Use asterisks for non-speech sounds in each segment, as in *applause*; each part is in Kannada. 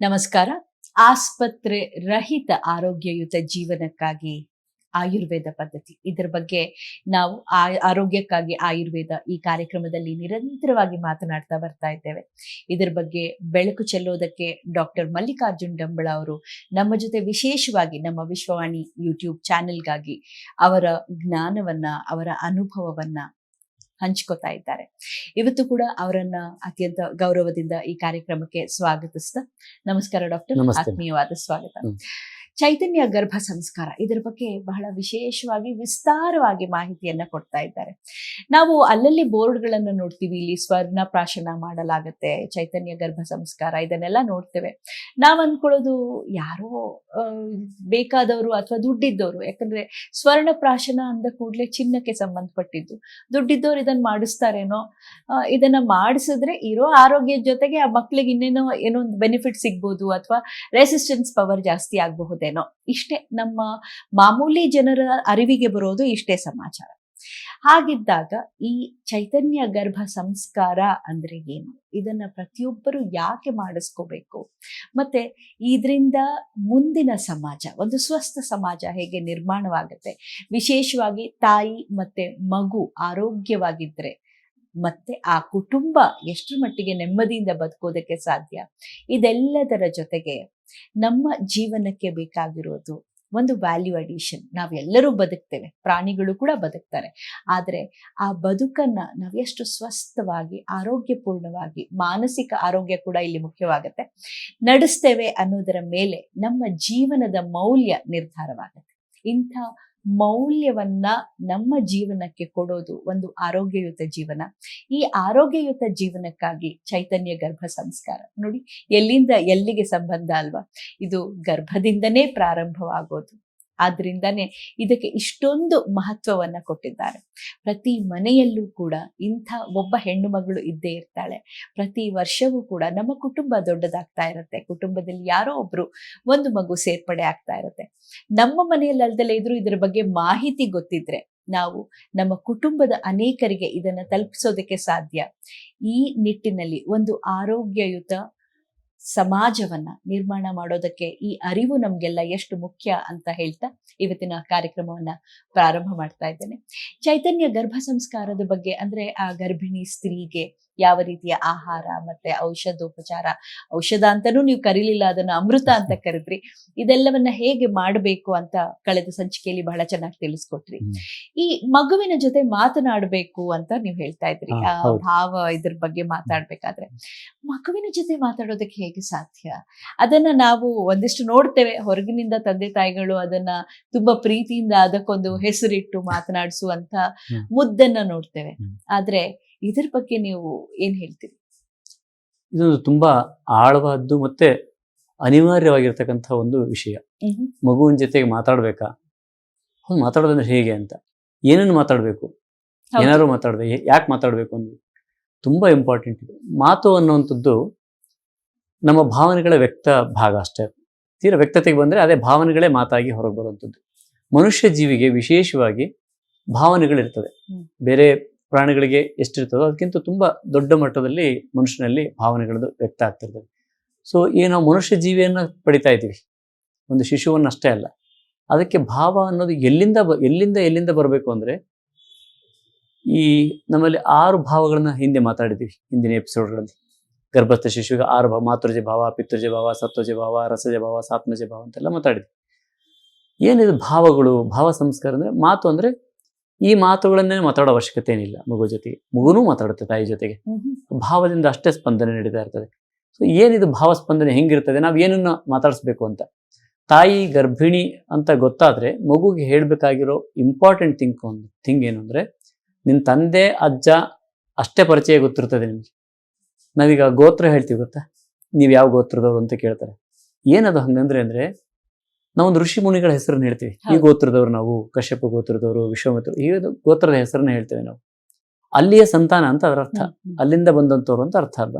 ನಮಸ್ಕಾರ. ಆಸ್ಪತ್ರೆ ರಹಿತ ಆರೋಗ್ಯಯುತ ಜೀವನಕ್ಕಾಗಿ ಆಯುರ್ವೇದ ಪದ್ಧತಿ. ಇದರ ಬಗ್ಗೆ ನಾವು ಆ- ಆರೋಗ್ಯಕ್ಕಾಗಿ ಆಯುರ್ವೇದ ಈ ಕಾರ್ಯಕ್ರಮದಲ್ಲಿ ನಿರಂತರವಾಗಿ ಮಾತನಾಡ್ತಾ ಬರ್ತಾ ಇದ್ದೇವೆ. ಇದರ ಬಗ್ಗೆ ಬೆಳಕು ಚೆಲ್ಲೋದಕ್ಕೆ ಡಾಕ್ಟರ್ ಮಲ್ಲಿಕಾರ್ಜುನ್ ಡಂಬಳ ಅವರು ನಮ್ಮ ಜೊತೆ ವಿಶೇಷವಾಗಿ ನಮ್ಮ ವಿಶ್ವವಾಣಿ ಯೂಟ್ಯೂಬ್ ಚಾನೆಲ್ಗಾಗಿ ಅವರ ಜ್ಞಾನವನ್ನ, ಅವರ ಅನುಭವವನ್ನ ಹಂಚ್ಕೋತಾ ಇದ್ದಾರೆ. ಇವತ್ತು ಕೂಡ ಅವರನ್ನ ಅತ್ಯಂತ ಗೌರವದಿಂದ ಈ ಕಾರ್ಯಕ್ರಮಕ್ಕೆ ಸ್ವಾಗತಿಸ್ತಾ ನಮಸ್ಕಾರ ಡಾಕ್ಟರ್. ಆತ್ಮೀಯವಾದ ಸ್ವಾಗತ. ಚೈತನ್ಯ ಗರ್ಭ ಸಂಸ್ಕಾರ ಇದರ ಬಗ್ಗೆ ಬಹಳ ವಿಶೇಷವಾಗಿ ವಿಸ್ತಾರವಾಗಿ ಮಾಹಿತಿಯನ್ನ ಕೊಡ್ತಾ ಇದ್ದಾರೆ. ನಾವು ಅಲ್ಲಲ್ಲಿ ಬೋರ್ಡ್ಗಳನ್ನು ನೋಡ್ತೀವಿ, ಇಲ್ಲಿ ಸ್ವರ್ಣ ಪ್ರಾಶನ ಮಾಡಲಾಗತ್ತೆ, ಚೈತನ್ಯ ಗರ್ಭ ಸಂಸ್ಕಾರ ಇದನ್ನೆಲ್ಲ ನೋಡ್ತೇವೆ. ನಾವ್ ಅನ್ಕೊಳ್ಳೋದು ಯಾರೋ ಬೇಕಾದವರು ಅಥವಾ ದುಡ್ಡಿದ್ದವರು, ಯಾಕಂದ್ರೆ ಸ್ವರ್ಣ ಪ್ರಾಶನ ಅಂದ ಕೂಡಲೇ ಚಿನ್ನಕ್ಕೆ ಸಂಬಂಧಪಟ್ಟಿದ್ದು. ದುಡ್ಡಿದ್ದವ್ರು ಇದನ್ನ ಮಾಡಿಸ್ತಾರೇನೋ ಇದನ್ನ ಮಾಡಿಸಿದ್ರೆ ಇರೋ ಆರೋಗ್ಯದ ಜೊತೆಗೆ ಆ ಮಕ್ಳಿಗೆ ಇನ್ನೇನೋ ಏನೋ ಒಂದು ಬೆನಿಫಿಟ್ ಸಿಗ್ಬೋದು ಅಥವಾ ರೆಸಿಸ್ಟೆನ್ಸ್ ಪವರ್ ಜಾಸ್ತಿ ಆಗಬಹುದೇನೋ ಇಷ್ಟೇ ನಮ್ಮ ಮಾಮೂಲಿ ಜನರ ಅರಿವಿಗೆ ಬರೋದು ಇಷ್ಟೇ ಸಮಾಚಾರ. ಹಾಗಿದ್ದಾಗ ಈ ಚೈತನ್ಯ ಗರ್ಭ ಸಂಸ್ಕಾರ ಅಂದ್ರೆ ಏನು? ಇದನ್ನ ಪ್ರತಿಯೊಬ್ಬರು ಯಾಕೆ ಮಾಡಿಸ್ಕೋಬೇಕು? ಮತ್ತೆ ಇದರಿಂದ ಮುಂದಿನ ಸಮಾಜ, ಒಂದು ಸ್ವಸ್ಥ ಸಮಾಜ ಹೇಗೆ ನಿರ್ಮಾಣವಾಗುತ್ತೆ? ವಿಶೇಷವಾಗಿ ತಾಯಿ ಮತ್ತೆ ಮಗು ಆರೋಗ್ಯವಾಗಿದ್ರೆ ಮತ್ತೆ ಆ ಕುಟುಂಬ ಎಷ್ಟರ ಮಟ್ಟಿಗೆ ನೆಮ್ಮದಿಯಿಂದ ಬದುಕೋದಕ್ಕೆ ಸಾಧ್ಯ? ಇದೆಲ್ಲದರ ಜೊತೆಗೆ ನಮ್ಮ ಜೀವನಕ್ಕೆ ಬೇಕಾಗಿರೋದು ಒಂದು ವ್ಯಾಲ್ಯೂ ಅಡಿಷನ್ ನಾವೆಲ್ಲರೂ ಬದುಕ್ತೇವೆ. ಪ್ರಾಣಿಗಳು ಕೂಡ ಬದುಕ್ತಾರೆ. ಆದರೆ ಆ ಬದುಕನ್ನ ನಾವೆಷ್ಟು ಸ್ವಸ್ಥವಾಗಿ, ಆರೋಗ್ಯಪೂರ್ಣವಾಗಿ, ಮಾನಸಿಕ ಆರೋಗ್ಯ ಕೂಡ ಇಲ್ಲಿ ಮುಖ್ಯವಾಗುತ್ತೆ. ನಡೆಸ್ತೇವೆ ಅನ್ನೋದರ ಮೇಲೆ ನಮ್ಮ ಜೀವನದ ಮೌಲ್ಯ ನಿರ್ಧಾರವಾಗುತ್ತೆ. ಇಂಥ ಮೌಲ್ಯವನ್ನ ನಮ್ಮ ಜೀವನಕ್ಕೆ ಕೊಡೋದು ಒಂದು ಆರೋಗ್ಯಯುತ ಜೀವನ. ಈ ಆರೋಗ್ಯಯುತ ಜೀವನಕ್ಕಾಗಿ ಚೈತನ್ಯ ಗರ್ಭ ಸಂಸ್ಕಾರ. ನೋಡಿ, ಎಲ್ಲಿಂದ ಎಲ್ಲಿಗೆ ಸಂಬಂಧ ಅಲ್ವಾ? ಇದು ಗರ್ಭದಿಂದನೇ ಪ್ರಾರಂಭವಾಗೋದು. ಆದ್ರಿಂದಾನೇ ಇದಕ್ಕೆ ಇಷ್ಟೊಂದು ಮಹತ್ವವನ್ನ ಕೊಟ್ಟಿದ್ದಾರೆ. ಪ್ರತಿ ಮನೆಯಲ್ಲೂ ಕೂಡ ಇಂಥ ಒಬ್ಬ ಹೆಣ್ಣು ಮಗಳು ಇದ್ದೇ ಇರ್ತಾಳೆ. ಪ್ರತಿ ವರ್ಷವೂ ಕೂಡ ನಮ್ಮ ಕುಟುಂಬ ದೊಡ್ಡದಾಗ್ತಾ ಇರುತ್ತೆ. ಕುಟುಂಬದಲ್ಲಿ ಯಾರೋ ಒಬ್ರು ಒಂದು ಮಗು ಸೇರ್ಪಡೆ ಆಗ್ತಾ ಇರುತ್ತೆ. ನಮ್ಮ ಮನೆಯಲ್ಲಿ ಅಲ್ದಲೇ ಇದ್ರು ಇದರ ಬಗ್ಗೆ ಮಾಹಿತಿ ಗೊತ್ತಿದ್ರೆ ನಾವು ನಮ್ಮ ಕುಟುಂಬದ ಅನೇಕರಿಗೆ ಇದನ್ನ ತಲುಪಿಸೋದಕ್ಕೆ ಸಾಧ್ಯ. ಈ ನಿಟ್ಟಿನಲ್ಲಿ ಒಂದು ಆರೋಗ್ಯಯುತ ಸಮಾಜವನ್ನ ನಿರ್ಮಾಣ ಮಾಡೋದಕ್ಕೆ ಈ ಅರಿವು ನಮ್ಗೆಲ್ಲ ಎಷ್ಟು ಮುಖ್ಯ ಅಂತ ಹೇಳ್ತಾ ಇವತ್ತಿನ ಕಾರ್ಯಕ್ರಮವನ್ನ ಪ್ರಾರಂಭ ಮಾಡ್ತಾ ಇದ್ದೇನೆ. ಚೈತನ್ಯ ಗರ್ಭ ಸಂಸ್ಕಾರದ ಬಗ್ಗೆ ಅಂದ್ರೆ ಆ ಗರ್ಭಿಣಿ ಸ್ತ್ರೀಗೆ ಯಾವ ರೀತಿಯ ಆಹಾರ ಮತ್ತೆ ಔಷಧೋಪಚಾರ ಔಷಧ ಅಂತಾನೂ ನೀವು ಕರೀಲಿಲ್ಲ ಅದನ್ನ ಅಮೃತ ಅಂತ *laughs* ಕರೆದ್ರಿ. ಇದೆಲ್ಲವನ್ನ ಹೇಗೆ ಮಾಡಬೇಕು ಅಂತ ಕಳೆದ ಸಂಚಿಕೆಯಲ್ಲಿ ಬಹಳ ಚೆನ್ನಾಗಿ ತಿಳಿಸ್ಕೊಟ್ರಿ. ಈ ಮಗುವಿನ ಜೊತೆ ಮಾತನಾಡಬೇಕು ಅಂತ ನೀವು ಹೇಳ್ತಾ ಇದ್ರಿ. ಆ ಭಾವ ಇದ್ರ ಬಗ್ಗೆ ಮಾತಾಡ್ಬೇಕಾದ್ರೆ. ಮಗುವಿನ ಜೊತೆ ಮಾತಾಡೋದಕ್ಕೆ ಹೇಗೆ ಸಾಧ್ಯ? ಅದನ್ನ ನಾವು ಒಂದಿಷ್ಟು ನೋಡ್ತೇವೆ. ಹೊರಗಿನಿಂದ ತಂದೆ ತಾಯಿಗಳು ಅದನ್ನ ತುಂಬಾ ಪ್ರೀತಿಯಿಂದ ಅದಕ್ಕೊಂದು ಹೆಸರಿಟ್ಟು ಮಾತನಾಡಿಸುವಂತ. ಮುದ್ದನ್ನ ನೋಡ್ತೇವೆ. ಆದ್ರೆ ಇದ್ರ ಬಗ್ಗೆ ನೀವು ಏನ್ ಹೇಳ್ತೀರಿ? ಇದೊಂದು ತುಂಬಾ ಆಳವಾದ್ದು ಮತ್ತೆ ಅನಿವಾರ್ಯವಾಗಿರ್ತಕ್ಕಂಥ ಒಂದು ವಿಷಯ. ಮಗುವಿನ ಜೊತೆಗೆ ಮಾತಾಡ್ಬೇಕಾ? ಹೌದು ಮಾತಾಡೋದಂದ್ರೆ ಹೇಗೆ ಅಂತ. ಏನನ್ನು ಮಾತಾಡಬೇಕು. ಏನಾದ್ರು ಮಾತಾಡದೆ ಯಾಕೆ ಮಾತಾಡಬೇಕು ಅನ್ನೋದು ತುಂಬಾ ಇಂಪಾರ್ಟೆಂಟ್ ಇದೆ. ಮಾತು ಅನ್ನುವಂಥದ್ದು ನಮ್ಮ ಭಾವನೆಗಳ ವ್ಯಕ್ತ ಭಾಗ ಅಷ್ಟೇ. ತೀರ ವ್ಯಕ್ತತೆಗೆ ಬಂದ್ರೆ ಅದೇ ಭಾವನೆಗಳೇ ಮಾತಾಗಿ ಹೊರಗೆ ಬರುವಂಥದ್ದು. ಮನುಷ್ಯ ಜೀವಿಗೆ ವಿಶೇಷವಾಗಿ ಭಾವನೆಗಳಿರ್ತದೆ. ಬೇರೆ ಪ್ರಾಣಿಗಳಿಗೆ ಎಷ್ಟಿರ್ತದೋ ಅದಕ್ಕಿಂತ ತುಂಬ ದೊಡ್ಡ ಮಟ್ಟದಲ್ಲಿ ಮನುಷ್ಯನಲ್ಲಿ ಭಾವನೆಗಳದ್ದು ವ್ಯಕ್ತ ಆಗ್ತಿರ್ತದೆ. ಸೊ ಈ ನಾವು ಮನುಷ್ಯ ಜೀವಿಯನ್ನ ಪಡಿತಾ ಇದ್ದೀವಿ. ಒಂದು ಶಿಶುವನ್ನು ಅಷ್ಟೇ ಅಲ್ಲ. ಅದಕ್ಕೆ ಭಾವ ಅನ್ನೋದು ಎಲ್ಲಿಂದ ಬ- ಎಲ್ಲಿಂದ ಎಲ್ಲಿಂದ ಬರಬೇಕು ಅಂದ್ರೆ ಈ ನಮ್ಮಲ್ಲಿ ಆರು ಭಾವಗಳನ್ನ ಹಿಂದೆ ಮಾತಾಡಿದ್ದೀವಿ ಹಿಂದಿನ ಎಪಿಸೋಡ್ಗಳಲ್ಲಿ. ಗರ್ಭಸ್ಥ ಶಿಶುವಿಗೆ ಆರು ಭಾವ, ಮಾತೃಜ ಭಾವ, ಪಿತೃಜ ಭಾವ, ಸತ್ವಜ ಭಾವ, ರಸಜ ಭಾವ, ಸಾತ್ಮಜ ಭಾವ ಅಂತೆಲ್ಲ ಮಾತಾಡಿದ್ವಿ ಏನಿದು ಭಾವಗಳು, ಭಾವ ಸಂಸ್ಕಾರ ಅಂದ್ರೆ ಮಾತು ಅಂದ್ರೆ ಈ ಮಾತುಗಳನ್ನೇ ಮಾತಾಡೋ ಅವಶ್ಯಕತೆ ಏನಿಲ್ಲ. ಮಗು ಜೊತೆಗೆ ಮಗುನೂ ಮಾತಾಡುತ್ತೆ ತಾಯಿ ಜೊತೆಗೆ. ಭಾವದಿಂದ ಅಷ್ಟೇ ಸ್ಪಂದನೆ ನಡೀತಾ ಇರ್ತದೆ. ಸೊ ಏನಿದು ಭಾವ ಸ್ಪಂದನೆ ಹೆಂಗಿರ್ತದೆ? ನಾವು ಏನನ್ನ ಮಾತಾಡಿಸ್ಬೇಕು ಅಂತ. ತಾಯಿ ಗರ್ಭಿಣಿ ಅಂತ ಗೊತ್ತಾದ್ರೆ ಮಗುಗೆ ಹೇಳ್ಬೇಕಾಗಿರೋ ಇಂಪಾರ್ಟೆಂಟ್ ಥಿಂಕ್ ಒಂದು ಥಿಂಗ್ ಏನು ಅಂದ್ರೆ ನಿನ್ನ ತಂದೆ ಅಜ್ಜ ಅಷ್ಟೇ ಪರಿಚಯ ಗೊತ್ತಿರ್ತದೆ ನಿಮಗೆ. ನಾವೀಗ ಗೋತ್ರ ಹೇಳ್ತೀವಿ ಗೊತ್ತಾ? ನೀವು ಯಾವ ಗೋತ್ರದವ್ರು ಅಂತ ಕೇಳ್ತಾರೆ. ಏನದು ಹಂಗಂದ್ರೆ ಅಂದ್ರೆ ನಾವೊಂದು ಋಷಿ ಮುನಿಗಳ ಹೆಸರನ್ನ ಹೇಳ್ತೀವಿ. ಈ ಗೋತ್ರದವರು ನಾವು ಕಶ್ಯಪ ಗೋತ್ರದವರು ವಿಶ್ವಮಿತ್ರ ಈ ಗೋತ್ರದ ಹೆಸರನ್ನ ಹೇಳ್ತೇವೆ ನಾವು. ಅಲ್ಲಿಯ ಸಂತಾನ ಅಂತ ಅದರ ಅರ್ಥ. ಅಲ್ಲಿಂದ ಬಂದಂತವ್ರು ಅಂತ ಅರ್ಥ ಅಲ್ಲ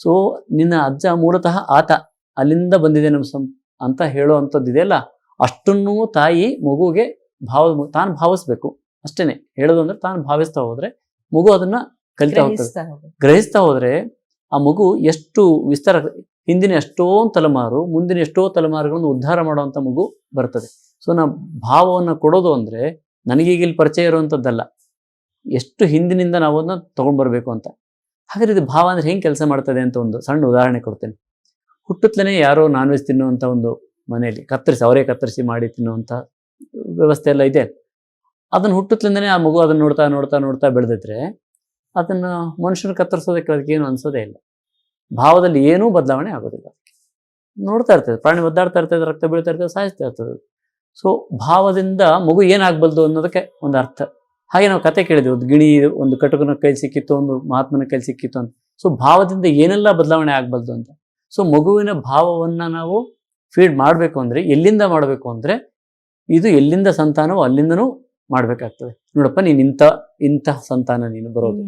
ಸೊ ನಿನ್ನ ಅಜ್ಜ ಮೂಲತಃ ಆತ ಅಲ್ಲಿಂದ ಬಂದಿದೆ ನಮ್ಮ ಸಂ ಅಂತ ಹೇಳೋ ಅಂಥದ್ದು ಇದೆಯಲ್ಲ ಅಷ್ಟನ್ನೂ ತಾಯಿ ಮಗುಗೆ ಭಾವ ತಾನು ಭಾವಿಸ್ಬೇಕು. ಅಷ್ಟೇನೆ. ಹೇಳೋದು ಅಂದ್ರೆ ತಾನು ಭಾವಿಸ್ತಾ ಹೋದ್ರೆ ಮಗು ಅದನ್ನ ಕಲಿತಾ ಹೋಗ್ತದೆ. ಗ್ರಹಿಸ್ತಾ ಹೋದ್ರೆ ಆ ಮಗು ಎಷ್ಟು ವಿಸ್ತಾರ ಹಿಂದಿನ ಎಷ್ಟೊಂದು ತಲೆಮಾರು, ಮುಂದಿನ ಎಷ್ಟೋ ತಲೆಮಾರುಗಳನ್ನು ಉದ್ಧಾರ ಮಾಡುವಂಥ ಮಗು ಬರ್ತದೆ. ಸೊ ನಾವು ಭಾವವನ್ನು ಕೊಡೋದು ಅಂದರೆ ನನಗೀಗ ಇಲ್ಲಿ ಪರಿಚಯ ಇರುವಂಥದ್ದಲ್ಲ ಎಷ್ಟು ಹಿಂದಿನಿಂದ ನಾವು ಅದನ್ನ ತೊಗೊಂಡ್ಬರ್ಬೇಕು ಅಂತ. ಹಾಗಾದ್ರೆ ಇದು ಭಾವ ಅಂದರೆ ಹೆಂಗೆ ಕೆಲಸ ಮಾಡ್ತದೆ ಅಂತ ಒಂದು ಸಣ್ಣ ಉದಾಹರಣೆ ಕೊಡ್ತೇನೆ. ಹುಟ್ಟುತ್ತಲೇ ಯಾರೋ ನಾನ್ ವೆಜ್ ತಿನ್ನುವಂಥ ಒಂದು ಮನೆಯಲ್ಲಿ, ಕತ್ತರಿಸಿ, ಅವರೇ ಕತ್ತರಿಸಿ ಮಾಡಿ ತಿನ್ನುವಂಥ ವ್ಯವಸ್ಥೆ ಎಲ್ಲ ಇದೆ. ಅದನ್ನು ಹುಟ್ಟುತ್ತಲಿಂದನೇ ಆ ಮಗು ಅದನ್ನು ನೋಡ್ತಾ ನೋಡ್ತಾ ನೋಡ್ತಾ ಬೆಳೆದಿದ್ರೆ ಅದನ್ನು ಮನುಷ್ಯನ ಕತ್ತರಿಸೋದಕ್ಕೆ ಅದಕ್ಕೆ ಏನು ಅನ್ಸೋದೇ ಇಲ್ಲ. ಭಾವದಲ್ಲಿ ಏನೂ ಬದಲಾವಣೆ ಆಗೋದಿಲ್ಲ. ನೋಡ್ತಾ ಇರ್ತದೆ ಪ್ರಾಣಿ ಒದ್ದಾಡ್ತಾ ಇರ್ತದೆ ರಕ್ತ ಬೀಳ್ತಾ ಇರ್ತದೆ ಸಾಯಿಸ್ತಾ ಇರ್ತದೆ. ಸೊ ಭಾವದಿಂದ ಮಗು ಏನಾಗಬಲ್ದು ಅನ್ನೋದಕ್ಕೆ ಒಂದು ಅರ್ಥ. ಹಾಗೆ ನಾವು ಕತೆ ಕೇಳಿದ್ವಿ ಒಂದು ಗಿಣಿ ಒಂದು ಕಟುಕನ ಕೈ ಸಿಕ್ಕಿತ್ತು ಒಂದು ಮಹಾತ್ಮನ ಕೈ ಸಿಕ್ಕಿತ್ತು ಅಂತ. ಸೊ ಭಾವದಿಂದ ಏನೆಲ್ಲ ಬದಲಾವಣೆ ಆಗಬಲ್ದು ಅಂತ. ಸೊ ಮಗುವಿನ ಭಾವವನ್ನ ನಾವು ಫೀಡ್ ಮಾಡಬೇಕು ಅಂದ್ರೆ ಎಲ್ಲಿಂದ ಮಾಡಬೇಕು ಅಂದ್ರೆ ಇದು ಎಲ್ಲಿಂದ ಸಂತಾನವೋ ಅಲ್ಲಿಂದನೂ ಮಾಡ್ಬೇಕಾಗ್ತದೆ. ನೋಡಪ್ಪ ನೀನು ಇಂಥ ಇಂಥ ಸಂತಾನ ನೀನು ಬರೋದು.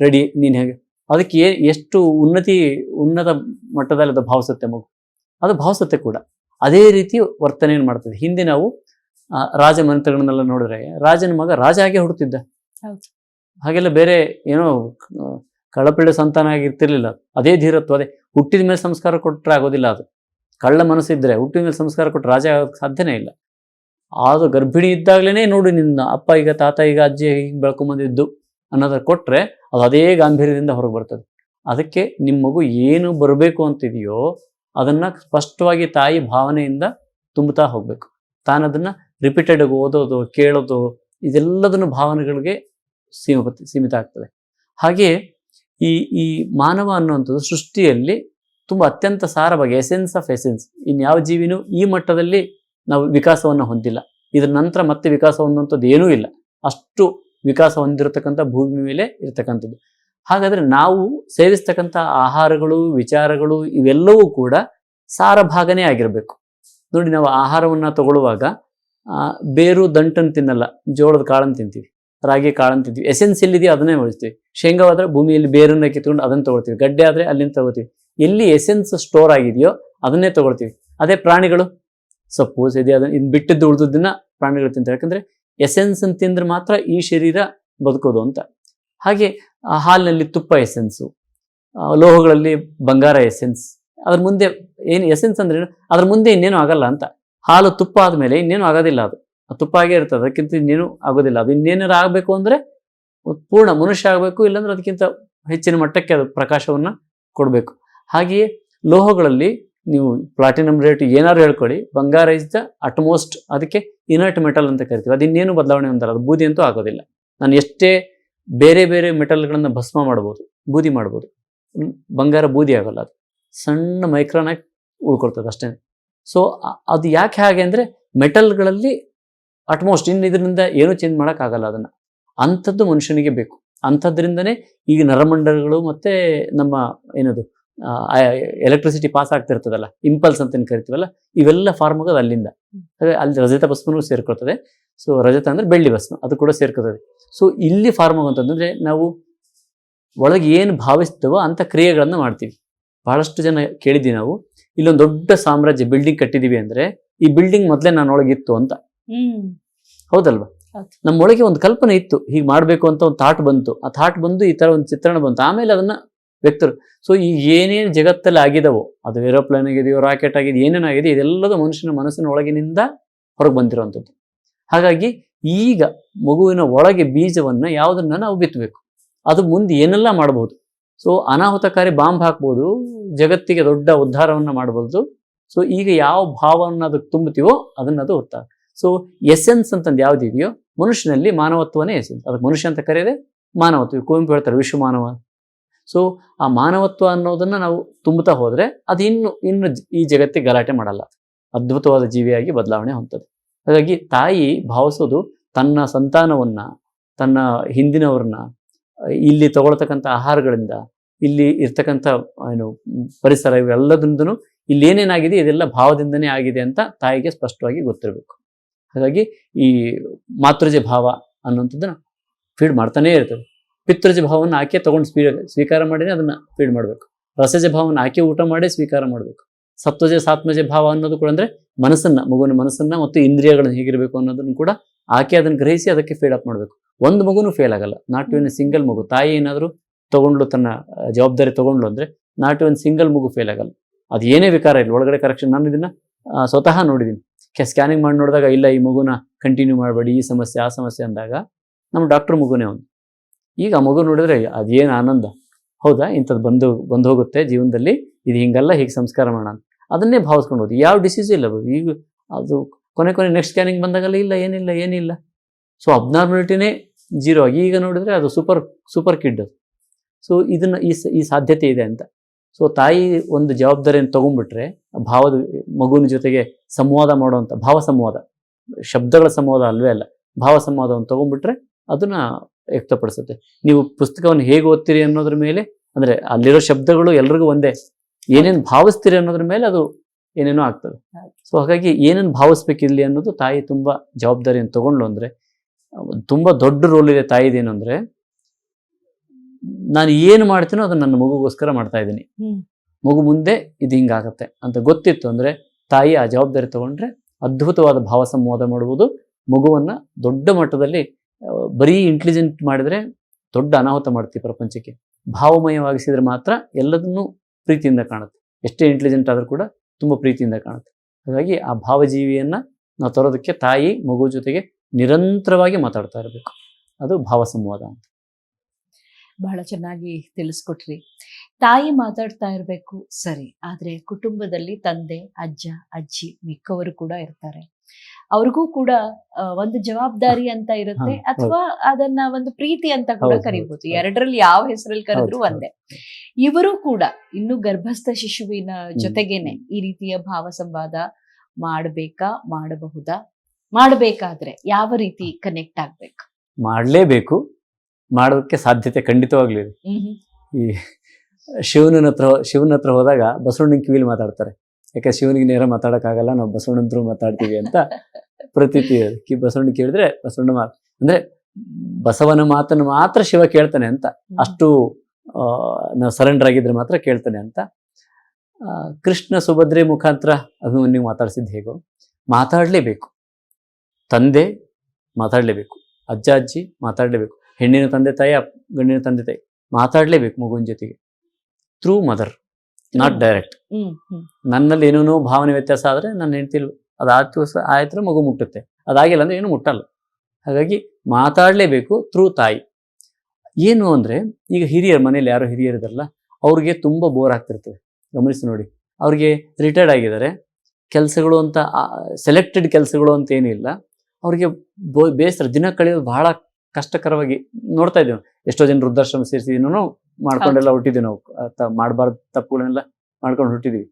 ರೆಡಿ ನೀನು ಹೇಗೆ? ಅದಕ್ಕೆ ಎಷ್ಟು ಉನ್ನತಿ ಉನ್ನತ ಮಟ್ಟದಲ್ಲಿ ಅದು ಭಾವಿಸುತ್ತೆ ಮಗು? ಅದು ಭಾವಿಸುತ್ತೆ ಕೂಡ. ಅದೇ ರೀತಿ ವರ್ತನೆಯನ್ನು ಮಾಡ್ತದೆ. ಹಿಂದೆ ನಾವು ರಾಜ ಮಂತ್ರಗಳನ್ನೆಲ್ಲ ನೋಡಿದ್ರೆ ರಾಜನ ಮಗ ರಾಜ ಆಗಿ ಹುಡುತಿದ್ದ. ಹಾಗೆಲ್ಲ ಬೇರೆ ಏನೋ ಕಳಪಿಳ್ಳ ಸಂತಾನ ಆಗಿರ್ತಿರ್ಲಿಲ್ಲ ಅದೇ ಧೀರತ್ವ ಅದೇ ಹುಟ್ಟಿದ ಮೇಲೆ ಸಂಸ್ಕಾರ ಕೊಟ್ಟರೆ ಆಗೋದಿಲ್ಲ ಅದು. ಕಳ್ಳ ಮನಸ್ಸಿದ್ರೆ ಹುಟ್ಟಿದ ಮೇಲೆ ಸಂಸ್ಕಾರ ಕೊಟ್ಟರೆ ರಾಜ ಆಗೋಕ್ಕೆ ಸಾಧ್ಯನೇ ಇಲ್ಲ. ಆದ್ರೂ ಗರ್ಭಿಣಿ ಇದ್ದಾಗಲೇ ನೋಡು ನಿನ್ನ ಅಪ್ಪ ಈಗ ತಾತ ಈಗ ಅಜ್ಜಿ ಹೀಗೆ ಬೆಳ್ಕೊಂಬಂದಿದ್ದು. ಅನ್ನೋದ್ರ ಕೊಟ್ಟರೆ ಅದು ಅದೇ ಗಾಂಭೀರ್ಯದಿಂದ ಹೊರಗೆ ಬರ್ತದೆ. ಅದಕ್ಕೆ ನಿಮ್ಮ ಮಗು ಏನು ಬರಬೇಕು ಅಂತಿದೆಯೋ ಅದನ್ನು ಸ್ಪಷ್ಟವಾಗಿ ತಾಯಿ ಭಾವನೆಯಿಂದ ತುಂಬುತ್ತಾ ಹೋಗ್ಬೇಕು. ತಾನದನ್ನು ರಿಪೀಟೆಡ್ ಓದೋದು, ಕೇಳೋದು, ಇದೆಲ್ಲದನ್ನು ಭಾವನೆಗಳಿಗೆ ಸೀಮಿತ ಸೀಮಿತ ಆಗ್ತದೆ. ಹಾಗೆಯೇ ಈ ಈ ಮಾನವ ಅನ್ನುವಂಥದ್ದು ಸೃಷ್ಟಿಯಲ್ಲಿ ತುಂಬ ಅತ್ಯಂತ ಸಾರವಾಗಿ ಎಸೆನ್ಸ್ ಆಫ್ ಎಸೆನ್ಸ್ ಇನ್ಯಾವ ಜೀವಿನೂ ಈ ಮಟ್ಟದಲ್ಲಿ ನಾವು ವಿಕಾಸವನ್ನು ಹೊಂದಿಲ್ಲ. ಇದರ ನಂತರ ಮತ್ತೆ ವಿಕಾಸ ಹೊಂದುವಂಥದ್ದು ಏನೂ ಇಲ್ಲ. ಅಷ್ಟು ವಿಕಾಸ ಹೊಂದಿರತಕ್ಕಂಥ ಭೂಮಿ ಮೇಲೆ ಇರತಕ್ಕಂಥದ್ದು. ಹಾಗಾದ್ರೆ ನಾವು ಸೇವಿಸ್ತಕ್ಕಂಥ ಆಹಾರಗಳು, ವಿಚಾರಗಳು ಇವೆಲ್ಲವೂ ಕೂಡ ಸಾರ ಭಾಗನೇ ಆಗಿರಬೇಕು. ನೋಡಿ ನಾವು ಆಹಾರವನ್ನ ತಗೊಳ್ಳುವಾಗ ಬೇರು, ದಂಟನ್ನು ತಿನ್ನಲ್ಲ. ಜೋಳದ ಕಾಳನ್ನು ತಿಂತೀವಿ, ರಾಗಿ ಕಾಳನ್ನು ತಿಂತೀವಿ. ಎಸೆನ್ಸ್ ಎಲ್ಲಿದೆಯೋ ಅದನ್ನೇ ಉಳಿಸ್ತೀವಿ. ಶೇಂಗಾವಾದ್ರೆ ಭೂಮಿಯಲ್ಲಿ ಬೇರನ್ನ ಕಿತ್ಕೊಂಡು ಅದನ್ನು ತಗೊಳ್ತೀವಿ. ಗಡ್ಡೆ ಆದ್ರೆ ಅಲ್ಲಿಂದ ತಗೋತೀವಿ ಎಲ್ಲಿ ಎಸೆನ್ಸ್ ಸ್ಟೋರ್ ಆಗಿದೆಯೋ ಅದನ್ನೇ ತಗೊಳ್ತೀವಿ. ಅದೇ ಪ್ರಾಣಿಗಳು ಸಪೋಸ್ ಇದೆ ಅದನ್ನ ಇನ್ನು ಬಿಟ್ಟಿದ್ದು ಉಳಿದದನ್ನ ಪ್ರಾಣಿಗಳು ತಿಂತಾರೆ. ಯಾಕಂದ್ರೆ ಎಸೆನ್ಸ್ ತಿಂದ್ರೆ ಮಾತ್ರ ಈ ಶರೀರ ಬದುಕೋದು ಅಂತ. ಹಾಗೆ ಹಾಲಿನಲ್ಲಿ ತುಪ್ಪ ಎಸೆನ್ಸು ಲೋಹಗಳಲ್ಲಿ ಬಂಗಾರ ಎಸೆನ್ಸ್ ಅದ್ರ ಮುಂದೆ ಏನು ಎಸೆನ್ಸ್ ಅಂದ್ರೆ? ಅದ್ರ ಮುಂದೆ ಇನ್ನೇನು ಆಗಲ್ಲ ಅಂತ. ಹಾಲು ತುಪ್ಪ ಆದಮೇಲೆ ಇನ್ನೇನು ಆಗೋದಿಲ್ಲ ಅದು. ತುಪ್ಪ ಆಗೇ ಇರ್ತದೆ, ಅದಕ್ಕಿಂತ ಇನ್ನೇನು ಆಗೋದಿಲ್ಲ. ಅದು ಇನ್ನೇನಾರು ಆಗಬೇಕು ಅಂದರೆ ಪೂರ್ಣ ಮನುಷ್ಯ ಆಗಬೇಕು, ಇಲ್ಲಾಂದ್ರೆ ಅದಕ್ಕಿಂತ ಹೆಚ್ಚಿನ ಮಟ್ಟಕ್ಕೆ ಅದು ಪ್ರಕಾಶವನ್ನು ಕೊಡಬೇಕು. ಹಾಗೆಯೇ ಲೋಹಗಳಲ್ಲಿ ನೀವು ಪ್ಲಾಟಿನಮ್ ರೇಟ್ ಏನಾದ್ರು ಹೇಳ್ಕೊಳ್ಳಿ. ಬಂಗಾರ ಇಸ್ ದ ಅಟ್ಮೋಸ್ಟ್ ಅದಕ್ಕೆ ಇನರ್ಟ್ ಮೆಟಲ್ ಅಂತ ಕರಿತೀವಿ. ಅದಿನ್ನೇನು ಬದಲಾವಣೆ ಹೊಂದಲ್ಲ ಅದು ಬೂದಿ ಅಂತೂ ಆಗೋದಿಲ್ಲ. ನಾನು ಎಷ್ಟೇ ಬೇರೆ ಬೇರೆ ಮೆಟಲ್ಗಳನ್ನು ಭಸ್ಮ ಮಾಡ್ಬೋದು, ಬೂದಿ ಮಾಡ್ಬೋದು ಬಂಗಾರ ಬೂದಿ ಆಗೋಲ್ಲ ಅದು. ಸಣ್ಣ ಮೈಕ್ರಾನ್ ಆಗಿ ಉಳ್ಕೊಳ್ತದೆ ಅಷ್ಟೇ. ಸೊ ಅದು ಯಾಕೆ ಹಾಗೆ ಅಂದರೆ ಮೆಟಲ್ಗಳಲ್ಲಿ ಅಟ್ಮೋಸ್ಟ್ ಇನ್ನು ಇದರಿಂದ ಏನೂ ಚೇಂಜ್ ಮಾಡೋಕ್ಕಾಗಲ್ಲ ಅದನ್ನ. ಅಂಥದ್ದು ಮನುಷ್ಯನಿಗೆ ಬೇಕು. ಅಂಥದ್ರಿಂದನೇ ಈಗ ನರಮಂಡಲಗಳು ಮತ್ತೆ ನಮ್ಮ, ಏನದು ಎಲೆಕ್ಟ್ರಿಸಿಟಿ ಪಾಸ್ ಆಗ್ತಿರ್ತದಲ್ಲ ಇಂಪಲ್ಸ್ ಅಂತ ಏನ್ ಕರಿತೀವಲ್ಲ ಇವೆಲ್ಲ ಫಾರ್ಮ್ ಆಗೋದು ಅಲ್ಲಿಂದ. ಹಾಗೆ ಅಲ್ಲಿ ರಜತ ಭಸ್ಮನೂ ಸೇರ್ಕೊಳ್ತದೆ. ಸೊ ರಜತ ಅಂದ್ರೆ ಬೆಳ್ಳಿ ಭಸ್ಮ ಅದು ಕೂಡ ಸೇರ್ಕೊತದೆ ಸೊ ಇಲ್ಲಿ ಫಾರ್ಮ್ ಆಗುವಂಥದ್ದು ನಾವು ಒಳಗೆ ಏನು ಭಾವಿಸ್ತೇವೋ ಅಂಥ ಕ್ರಿಯೆಗಳನ್ನು ಮಾಡ್ತೀವಿ. ಬಹಳಷ್ಟು ಜನ ಕೇಳಿದ್ದೀವಿ ನಾವು ಇಲ್ಲೊಂದು ದೊಡ್ಡ ಸಾಮ್ರಾಜ್ಯ ಬಿಲ್ಡಿಂಗ್ ಕಟ್ಟಿದೀವಿ ಅಂದ್ರೆ ಈ ಬಿಲ್ಡಿಂಗ್ ಮೊದಲೇ ನಾನೊಳಗಿತ್ತು ಅಂತ. ಹೌದಲ್ವಾ? ಹೌದು. ನಮ್ಮೊಳಗೆ ಒಂದು ಕಲ್ಪನೆ ಇತ್ತು ಹೀಗೆ ಮಾಡಬೇಕು ಅಂತ ಒಂದು ಥಾಟ್ ಬಂತು. ಆ ಥಾಟ್ ಬಂದು ಈ ತರ ಒಂದು ಚಿತ್ರಣ ಬಂತು. ಆಮೇಲೆ ಅದನ್ನ ವ್ಯಕ್ತರು. ಸೊ ಈ ಏನೇನು ಜಗತ್ತಲ್ಲಿ ಆಗಿದವೋ, ಅದು ಏರೋಪ್ಲೇನ್ ಆಗಿದೆಯೋ ರಾಕೆಟ್ ಆಗಿದೆ ಏನೇನಾಗಿದೆ ಇದೆಲ್ಲದೂ ಮನುಷ್ಯನ ಮನಸ್ಸಿನ ಒಳಗಿನಿಂದ ಹೊರಗೆ ಬಂದಿರುವಂಥದ್ದು. ಹಾಗಾಗಿ ಈಗ ಮಗುವಿನ ಒಳಗೆ ಬೀಜವನ್ನು ಯಾವುದನ್ನ ನಾವು ಬಿತ್ತಬೇಕು ಅದು ಮುಂದೆ ಏನೆಲ್ಲ ಮಾಡಬಹುದು ಸೊ ಅನಾಹುತಕಾರಿ ಬಾಂಬ್ ಹಾಕ್ಬೋದು, ಜಗತ್ತಿಗೆ ದೊಡ್ಡ ಉದ್ಧಾರವನ್ನು ಮಾಡಬಹುದು ಸೊ ಈಗ ಯಾವ ಭಾವವನ್ನು ಅದಕ್ಕೆ ತುಂಬುತ್ತೀವೋ ಅದನ್ನ ಅದು ಹೊತ್ತ ಸೊ ಎಸೆನ್ಸ್ ಅಂತಂದು ಯಾವ್ದಿದೆಯೋ, ಮನುಷ್ಯನಲ್ಲಿ ಮಾನವತ್ವನೇ ಎಸೆನ್ಸ್ ಅದಕ್ಕೆ ಮನುಷ್ಯ ಅಂತ ಕರೆಯದೆ ಮಾನವತ್ವ. ಕುವೆಂಪು ಹೇಳ್ತಾರೆ ವಿಶ್ವ ಮಾನವ ಸೊ ಆ ಮಾನವತ್ವ ಅನ್ನೋದನ್ನ ನಾವು ತುಂಬುತ್ತಾ ಹೋದ್ರೆ ಅದು ಇನ್ನು ಇನ್ನು ಈ ಜಗತ್ತಿಗೆ ಗಲಾಟೆ ಮಾಡಲ್ಲ. ಅದ್ಭುತವಾದ ಜೀವಿಯಾಗಿ ಬದಲಾವಣೆ ಹೊಂದದೆ ಹಾಗಾಗಿ ತಾಯಿ ಭಾವಿಸೋದು ತನ್ನ ಸಂತಾನವನ್ನ, ತನ್ನ ಹಿಂದಿನವ್ರನ್ನ, ಇಲ್ಲಿ ತಗೊಳ್ತಕ್ಕಂಥ ಆಹಾರಗಳಿಂದ, ಇಲ್ಲಿ ಇರ್ತಕ್ಕಂಥ, ಏನು, ಪರಿಸರ ಇವೆಲ್ಲದಿಂದನೂ ಇಲ್ಲಿ ಏನೇನಾಗಿದೆ, ಇದೆಲ್ಲ ಭಾವದಿಂದನೇ ಆಗಿದೆ ಅಂತ ತಾಯಿಗೆ ಸ್ಪಷ್ಟವಾಗಿ ಗೊತ್ತಿರಬೇಕು. ಹಾಗಾಗಿ ಈ ಮಾತೃಜೆ ಭಾವ ಅನ್ನುವಂಥದ್ದನ್ನ ಫೀಡ್ ಮಾಡ್ತಾನೇ ಇರ್ತದೆ. ಪಿತೃಜ ಭಾವವನ್ನು ಆಕೆ ತಗೊಂಡು ಸ್ವೀ ಸ್ವೀಕಾರ ಮಾಡಿನೇ ಅದನ್ನ ಫೀಡ್ ಮಾಡಬೇಕು. ರಸಜ ಭಾವವನ್ನು ಆಕೆ ಊಟ ಮಾಡಿ ಸ್ವೀಕಾರ ಮಾಡಬೇಕು. ಸತ್ವಜ ಸಾತ್ಮಜ ಭಾವ ಅನ್ನೋದು ಕೂಡ ಅಂದ್ರೆ ಮನಸ್ಸನ್ನ, ಮಗುವಿನ ಮನಸ್ಸನ್ನ ಮತ್ತು ಇಂದ್ರಿಯಗಳನ್ನ ಹೇಗಿರಬೇಕು ಅನ್ನೋದನ್ನು ಕೂಡ ಆಕೆ ಅದನ್ನು ಗ್ರಹಿಸಿ ಅದಕ್ಕೆ ಫೀಡ್ ಅಪ್ ಮಾಡಬೇಕು. ಒಂದು ಮಗುನು ಫೇಲ್ ಆಗಲ್ಲ. ನಾಟ್ ಇವನ್ ಸಿಂಗಲ್ ಮಗು. ತಾಯಿ ಏನಾದರೂ ತಗೊಂಡ್ಲು ತನ್ನ ಜವಾಬ್ದಾರಿ ತಗೊಂಡ್ಲು ಅಂದ್ರೆ ನಾಟ್ ಇವನ್ ಸಿಂಗಲ್ ಮಗು ಫೇಲ್ ಆಗಲ್ಲ. ಅದು ಏನೇ ವಿಕಾರ ಇಲ್ಲ ಒಳಗಡೆ ಕರೆಕ್ಷನ್ ನಾನು ಇದನ್ನ ಸ್ವತಃ ನೋಡಿದ್ದೀನಿ ಸ್ಕ್ಯಾನಿಂಗ್ ಮಾಡಿ ನೋಡಿದಾಗ, ಇಲ್ಲ, ಈ ಮಗುನ ಕಂಟಿನ್ಯೂ ಮಾಡಬೇಡಿ, ಈ ಸಮಸ್ಯೆ, ಆ ಸಮಸ್ಯೆ ಅಂದಾಗ ನಮ್ಮ ಡಾಕ್ಟರ್ ಮಗುನೇ ಒಂದು. ಈಗ ಆ ಮಗು ನೋಡಿದ್ರೆ ಅದೇನು ಆನಂದ. ಹೌದಾ? ಇಂಥದ್ದು ಬಂದು ಬಂದು ಹೋಗುತ್ತೆ ಜೀವನದಲ್ಲಿ. ಇದು ಹಿಂಗಲ್ಲ, ಹೀಗೆ ಸಂಸ್ಕಾರ ಮಾಡೋಣ ಅದನ್ನೇ ಭಾವಿಸ್ಕೊಂಡು ಹೋದ್ವಿ ಯಾವ ಡಿಸೀಸ್ ಇಲ್ಲ. ಈಗ ಅದು ಕೊನೆ ಕೊನೆ ನೆಕ್ಸ್ಟ್ ಸ್ಕ್ಯಾನಿಂಗ್ ಬಂದಾಗಲ್ಲ ಇಲ್ಲ, ಏನಿಲ್ಲ ಏನಿಲ್ಲ. ಸೊ ಅಬ್ನಾರ್ಮಲಿಟಿನೇ ಜೀರೋ ಆಗಿ. ಈಗ ನೋಡಿದ್ರೆ ಅದು ಸೂಪರ್ ಸೂಪರ್ ಕಿಡ್ ಅದು. ಸೊ ಇದನ್ನ ಈ ಈ ಸಾಧ್ಯತೆ ಇದೆ ಅಂತ. ಸೊ ತಾಯಿ ಒಂದು ಜವಾಬ್ದಾರಿಯನ್ನು ತಗೊಂಡ್ಬಿಟ್ರೆ, ಭಾವದ, ಮಗುವಿನ ಜೊತೆಗೆ ಸಂವಾದ ಮಾಡುವಂಥ ಭಾವ ಸಂವಾದ ಶಬ್ದಗಳ ಸಂವಾದ ಅಲ್ವೇ ಅಲ್ಲ. ಭಾವ ಸಂವಾದವನ್ನು ತಗೊಂಡ್ಬಿಟ್ರೆ, ಅದನ್ನ ವ್ಯಕ್ತಪಡಿಸುತ್ತೆ. ನೀವು ಪುಸ್ತಕವನ್ನು ಹೇಗೆ ಓದ್ತೀರಿ ಅನ್ನೋದ್ರ ಮೇಲೆ ಅಂದ್ರೆ ಅಲ್ಲಿರೋ ಶಬ್ದಗಳು ಎಲ್ರಿಗೂ ಒಂದೇ. ಏನೇನು ಭಾವಿಸ್ತೀರಿ ಅನ್ನೋದ್ರ ಮೇಲೆ ಅದು ಏನೇನೋ ಆಗ್ತದೆ. ಸೊ ಹಾಗಾಗಿ ಏನೇನು ಭಾವಿಸ್ಬೇಕಿಲ್ಲಿ ಅನ್ನೋದು ತಾಯಿ ತುಂಬಾ ಜವಾಬ್ದಾರಿಯನ್ನು ತಗೊಂಡ್ಲು ಅಂದ್ರೆ ತುಂಬಾ ದೊಡ್ಡ ರೋಲ್ ಇದೆ ತಾಯಿದೇನು ಅಂದ್ರೆ ನಾನು ಏನು ಮಾಡ್ತೀನೋ ಅದನ್ನ ನನ್ನ ಮಗುಗೋಸ್ಕರ ಮಾಡ್ತಾ ಇದ್ದೀನಿ. ಮಗು ಮುಂದೆ ಇದು ಹಿಂಗಾಗತ್ತೆ ಅಂತ ಗೊತ್ತಿತ್ತು ಅಂದ್ರೆ ತಾಯಿ ಆ ಜವಾಬ್ದಾರಿ ತಗೊಂಡ್ರೆ ಅದ್ಭುತವಾದ ಭಾವ ಸಂವಾದ ಮಾಡುವುದು ಮಗುವನ್ನ ದೊಡ್ಡ ಮಟ್ಟದಲ್ಲಿ ಬರೀ ಇಂಟೆಲಿಜೆಂಟ್ ಮಾಡಿದ್ರೆ ದೊಡ್ಡ ಅನಾಹುತ ಮಾಡ್ತೀವಿ ಪ್ರಪಂಚಕ್ಕೆ. ಭಾವಮಯವಾಗಿಸಿದ್ರೆ ಮಾತ್ರ ಎಲ್ಲದನ್ನೂ ಪ್ರೀತಿಯಿಂದ ಕಾಣುತ್ತೆ. ಎಷ್ಟೇ ಇಂಟೆಲಿಜೆಂಟ್ ಆದರೂ ಕೂಡ ತುಂಬ ಪ್ರೀತಿಯಿಂದ ಕಾಣುತ್ತೆ. ಹಾಗಾಗಿ ಆ ಭಾವಜೀವಿಯನ್ನ ನಾವು ತರೋದಕ್ಕೆ ತಾಯಿ, ಮಗು ಜೊತೆಗೆ ನಿರಂತರವಾಗಿ ಮಾತಾಡ್ತಾ ಇರಬೇಕು. ಅದು ಭಾವ ಸಂವಾದ ಅಂತ. ಬಹಳ ಚೆನ್ನಾಗಿ ತಿಳಿಸ್ಕೊಟ್ರಿ. ತಾಯಿ ಮಾತಾಡ್ತಾ ಇರಬೇಕು, ಸರಿ. ಆದರೆ ಕುಟುಂಬದಲ್ಲಿ ತಂದೆ, ಅಜ್ಜ, ಅಜ್ಜಿ ಮಿಕ್ಕವರು ಕೂಡ ಇರ್ತಾರೆ. ಅವ್ರಿಗೂ ಕೂಡ ಒಂದು ಜವಾಬ್ದಾರಿ ಅಂತ ಇರುತ್ತೆ. ಅಥವಾ ಅದನ್ನ ಒಂದು ಪ್ರೀತಿ ಅಂತ ಕೂಡ ಹೌದು, ಹೌದು, ಕರಿಬಹುದು ಹೌದು. ಎರಡರಲ್ಲಿ ಯಾವ ಹೆಸರಲ್ಲಿ ಕರೆದ್ರು ಒಂದೇ. ಇವರು ಕೂಡ ಇನ್ನು ಗರ್ಭಸ್ಥ ಶಿಶುವಿನ ಜೊತೆಗೇನೆ ಈ ರೀತಿಯ ಭಾವ ಸಂವಾದ ಮಾಡಬೇಕಾ ಮಾಡಬಹುದಾ? ಮಾಡಬೇಕಾದ್ರೆ ಯಾವ ರೀತಿ ಕನೆಕ್ಟ್ ಆಗ್ಬೇಕು? ಮಾಡಲೇಬೇಕು. ಮಾಡೋದಕ್ಕೆ ಸಾಧ್ಯತೆ ಖಂಡಿತವಾಗ್ಲಿದೆ. ಈ ಶಿವನ ಹತ್ರ ಶಿವನ ಹತ್ರ ಹೋದಾಗ ಬಸವಣ್ಣನ ಕಿವಿಲಿ ಮಾತಾಡ್ತಾರೆ. ಯಾಕೆ ಶಿವನಿಗೆ ನೇರ ಮಾತಾಡೋಕ್ಕಾಗಲ್ಲ ನಾವು ಬಸವಣ್ಣನ ಹತ್ರ ಮಾತಾಡ್ತೀವಿ ಅಂತ *laughs* ಪ್ರತೀತಿ. ಕಿ ಬಸವಣ್ಣ ಕೇಳಿದ್ರೆ ಬಸವಣ್ಣ ಮಾತು ಅಂದ್ರೆ ಬಸವನ ಮಾತನ್ನು ಮಾತ್ರ ಶಿವ ಕೇಳ್ತಾನೆ ಅಂತ. ಅಷ್ಟು ನಾವು ಸರೆಂಡರ್ ಆಗಿದ್ರೆ ಮಾತ್ರ ಕೇಳ್ತಾನೆ ಅಂತ. ಕೃಷ್ಣ ಸುಭದ್ರೆ ಮುಖಾಂತರ ಅಭಿಮನ್ಯು ಮಾತಾಡಿಸಿದ್ದು ಹೇಗೋ ಮಾತಾಡಲೇಬೇಕು. ತಂದೆ ಮಾತಾಡಲೇಬೇಕು. ಅಜ್ಜ ಅಜ್ಜಿ ಮಾತಾಡಲೇಬೇಕು. ಹೆಣ್ಣಿನ ತಂದೆ ತಾಯಿ ಗಂಡಿನ ತಂದೆ ತಾಯಿ ಮಾತಾಡಲೇಬೇಕು ಮಗುವಿನ ಜೊತೆಗೆ. ಥ್ರೂ ಮದರ್ ನಾಟ್ ಡೈರೆಕ್ಟ್ ನನ್ನಲ್ಲಿ ಏನೇನೋ ಭಾವನೆ ವ್ಯತ್ಯಾಸ ಆದರೆ ನನ್ನ ಹೆಂಡತಿ ಅದಾದ ದಿವಸ ಆಯ್ತು ಮಗು ಮುಟ್ಟುತ್ತೆ. ಅದಾಗಿಲ್ಲ ಅಂದ್ರೆ ಏನು ಮುಟ್ಟಲ್ಲ. ಹಾಗಾಗಿ ಮಾತಾಡಲೇಬೇಕು ಥ್ರೂ ತಾಯಿ. ಏನು ಅಂದರೆ ಈಗ ಹಿರಿಯರು ಮನೇಲಿ ಯಾರೋ ಹಿರಿಯರಿದಾರಲ್ಲ ಅವ್ರಿಗೆ ತುಂಬ ಬೋರ್ ಆಗ್ತಿರ್ತವೆ ಗಮನಿಸಿ ನೋಡಿ. ಅವ್ರಿಗೆ ರಿಟೈರ್ಡ್ ಆಗಿದ್ದಾರೆ. ಕೆಲಸಗಳು ಅಂತ ಸೆಲೆಕ್ಟೆಡ್ ಕೆಲಸಗಳು ಅಂತ ಏನಿಲ್ಲ ಅವ್ರಿಗೆ ಬೋ ಬೇಸರ. ದಿನ ಕಳೆಯೋದು ಬಹಳ ಕಷ್ಟಕರವಾಗಿ ನೋಡ್ತಾ ಇದ್ದೇವೆ. ಎಷ್ಟೋ ಜನ ವೃದ್ಧಾಶ್ರಮ ಸೇರಿಸಿದೀನೋ ಮಾಡ್ಕೊಂಡೆಲ್ಲ ಹುಟ್ಟಿದ್ವಿ ನಾವು. ಮಾಡಬಾರ್ದು ತಪ್ಪುಗಳನ್ನೆಲ್ಲ ಮಾಡ್ಕೊಂಡು ಹುಟ್ಟಿದೀವಿ.